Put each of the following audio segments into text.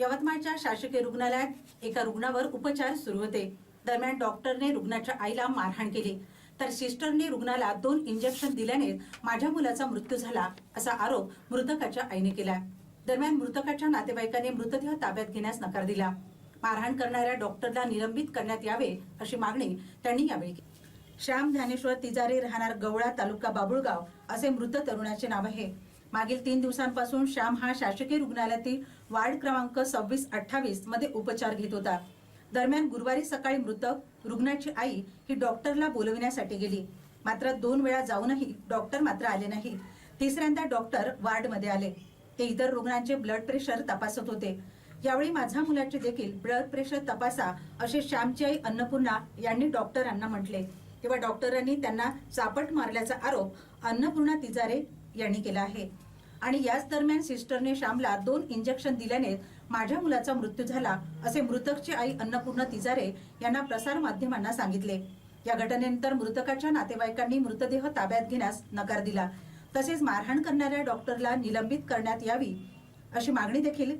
यवतमाळच्या शासकीय रुग्णालयात एका रुग्णावर उपचार सुरू होते. दरम्यान डॉक्टरने रुग्णाच्या आईला मारहाण केली. तर सिस्टरने रुग्णाला दोन इंजेक्शन दिल्याने माझ्या मुलाचा मृत्यू झाला असा आरोप मृतकाच्या आईने केला. दरम्यान मृतकाच्या नातेवाईकाने मृतदेह ताब्यात घेण्यास नकार दिला. मारहाण करणाऱ्या डॉक्टरला निलंबित करण्यात यावे अशी मागणी त्यांनी यावेळी केली. श्याम ज्ञानेश्वर तिजारी राहणार गवळा तालुका बाबुळगाव असे मृत तरुणाचे नाव आहे. मागील तीन दिवसांपासून श्याम हा शासकीय रुग्णालयातील वार्ड क्रमांक सव्वीस अठ्ठावीसमध्ये उपचार घेत होता. दरम्यान गुरुवारी सकाळी मृतक रुग्णाची आई ही डॉक्टरला बोलविण्यासाठी गेली. मात्र दोन वेळा जाऊनही डॉक्टर मात्र आले नाही तिसऱ्यांदा डॉक्टर वार्डमध्ये आले. ते इतर रुग्णांचे ब्लड प्रेशर तपासत होते. यावेळी माझ्या मुलाचे देखील ब्लड प्रेशर तपासा असे श्यामची आई अन्नपूर्णा यांनी डॉक्टरांना म्हटले. तेव्हा डॉक्टरांनी त्यांना चापट मारल्याचा आरोप अन्नपूर्णा तिजारे यांनी केला आहे. आणि याच दरम्यान सिस्टरने श्यामला दोन इंजेक्शन दिल्याने माझ्या मुलाचा मृत्यू झाला असे मृतकची आई अन्नपूर्णा तिजारे यांना प्रसार माध्यमांना सांगितले. या घटनेनंतर मृतकाच्या नातेवाईकांनी मृतदेह ताब्यात घेण्यास नकार दिला. तसेच मारहाण करणाऱ्या डॉक्टरला निलंबित करण्यात यावी अशी मागणी देखील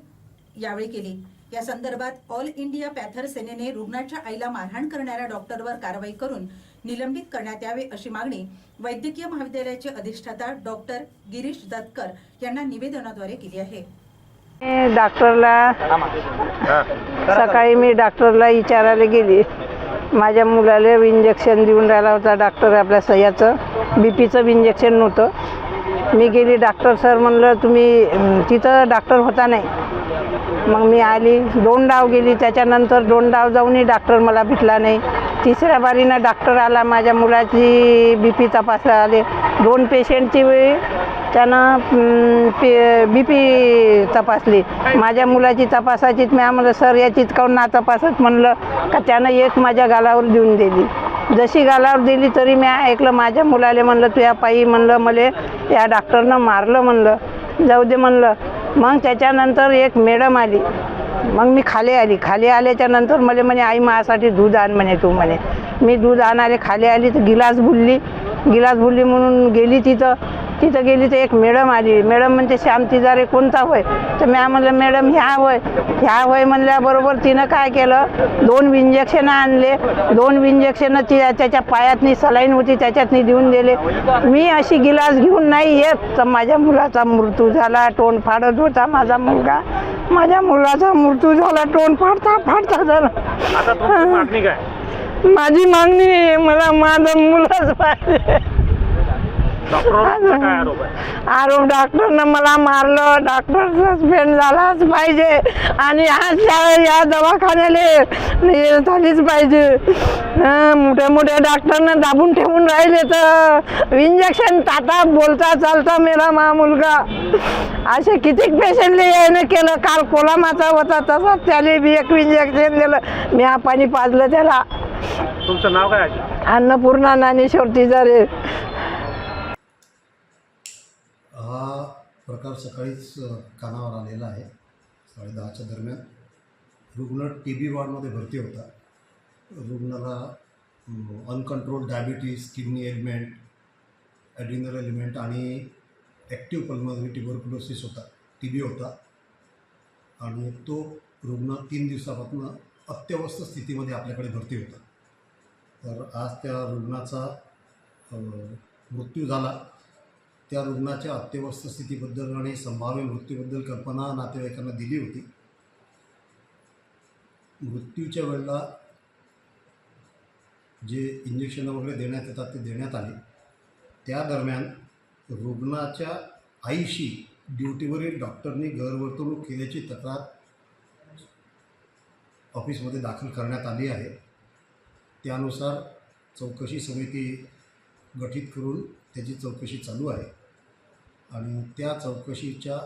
यावेळी केली. या संदर्भात ऑल इंडिया पॅथर सेनेने रुग्णाच्या आईला मारहाण करणाऱ्या डॉक्टरवर कारवाई करून निलंबित करण्यात यावे अशी मागणी वैद्यकीय महाविद्यालयाचे अधिष्ठाता डॉक्टर गिरीश दत्तकर यांना निवेदनाद्वारे केली आहे. डॉक्टरला सकाळी मी डॉक्टरला विचारायला गेली. माझ्या मुलाला इंजेक्शन देऊन राहिला होता डॉक्टर आपल्या सह्याचं. बी पीचं इंजेक्शन नव्हतं. मी गेली डॉक्टर सर म्हणलं तुम्ही तिथं डॉक्टर होता नाही. मग मी आली दोन डाव गेली त्याच्यानंतर दोन डाव जाऊनही डॉक्टर मला भेटला नाही. तिसऱ्या बारीनं डॉक्टर आला माझ्या मुलाची बी पी तपासायला आले. दोन पेशंटची त्यानं बी पी तपासली. माझ्या मुलाची तपासाची मी म्हणलं सर याचीच काऊन ना तपासत? म्हणलं का त्यानं एक माझ्या गालावर देऊन दिली. जशी गालावर दिली तरी मी ऐकलं माझ्या मुलाला म्हणलं तुझ्या पायी म्हणलं मला या डॉक्टरनं मारलं म्हणलं. जाऊ दे म्हणलं. मग त्याच्यानंतर एक मॅडम आली. मग मी खाली आली. खाली आल्याच्यानंतर मला म्हणे आई माझ्यासाठी दूध आण म्हणे तू म्हणे. मी दूध आणाले खाली आली तर गिलास बुलली गिलास बुलली म्हणून गेली तिथं. तिथं गेली तर एक मॅडम आली. मॅडम म्हणते श्याम तिजारे कोणता होय. तर मी म्हणलं मॅडम ह्या होय. ह्या होय म्हणल्याबरोबर तिनं काय केलं? दोन इंजेक्शन आणले. दोन इंजेक्शन ती त्याच्या पायातनी सलाईन होती त्याच्यातनी देऊन दिले. मी अशी गिलास घेऊन नाही येत. तर माझ्या मुलाचा मृत्यू झाला. तोंड फाडत होता माझा मुलगा. माझ्या मुलाचा मृत्यू झाला. तोंड फाडता फाडता झाला. माझी मागणी मला माझं मुलंच पाहिजे आरोप डॉक्टरनं मला मारलं. डॉक्टर सस्पेंड झालाच पाहिजे. आणि आज या- या दवाखान्याला झालीच पाहिजे. मोठ्या मोठ्या डॉक्टरनं दाबून ठेवून राहिले तर इंजेक्शन आता बोलता चालता मेला मा मुलगा. असे कितीक पेशंटले यायनं केलं? काल कोलामाचा होता तसाच त्याला बी एक इंजेक्शन दिलं. मी हा पाणी पाजलं त्याला. तुमचं नाव काय अन्नपूर्णा ज्ञानेश्वर तिजारे हा प्रकार सकाळीच कानावर आलेला आहे. साडे दहाच्या दरम्यान. रुग्ण टी बी वॉर्डमध्ये भरती होता. रुग्णाला अनकंट्रोल डायबिटीज किडनी एलिमेंट ॲडिनर एलिमेंट आणि ॲक्टिव्ह पल्मनरी ट्युबरक्युलोसिस होता. टी बी होता. आणि तो रुग्ण तीन दिवसापासून अत्यवस्थ स्थितीमध्ये आपल्याकडे भरती होता. तर आज त्या रुग्णाचा मृत्यू झाला. त्या रुग्णाच्या अत्यवस्थ स्थितीबद्दल आणि संभाव्य मृत्यूबद्दल कल्पना नातेवाईकांना दिली होती. मृत्यूच्या वेळेला जे इंजेक्शन वगैरे देण्यात येतात ते देण्यात आले. त्या दरम्यान रुग्णाच्या आईशी ड्युटीवरील डॉक्टरनी गैरवर्तणूक केल्याची तक्रार ऑफिसमध्ये दाखल करण्यात आली आहे. त्यानुसार चौकशी समिती गठीत करून त्याची चौकशी चालू आहे. आणि त्या चौकशीच्या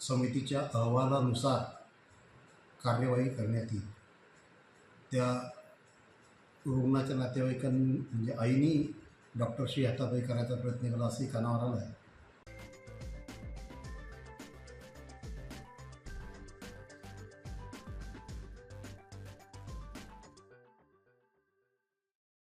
समितीच्या अहवालानुसार कार्यवाही करण्यात येईल. त्या रुग्णाच्या नातेवाईकांनी म्हणजे आईनी डॉक्टरशी हातापाई करायचा प्रयत्न केला असंही कानावर आलं आहे.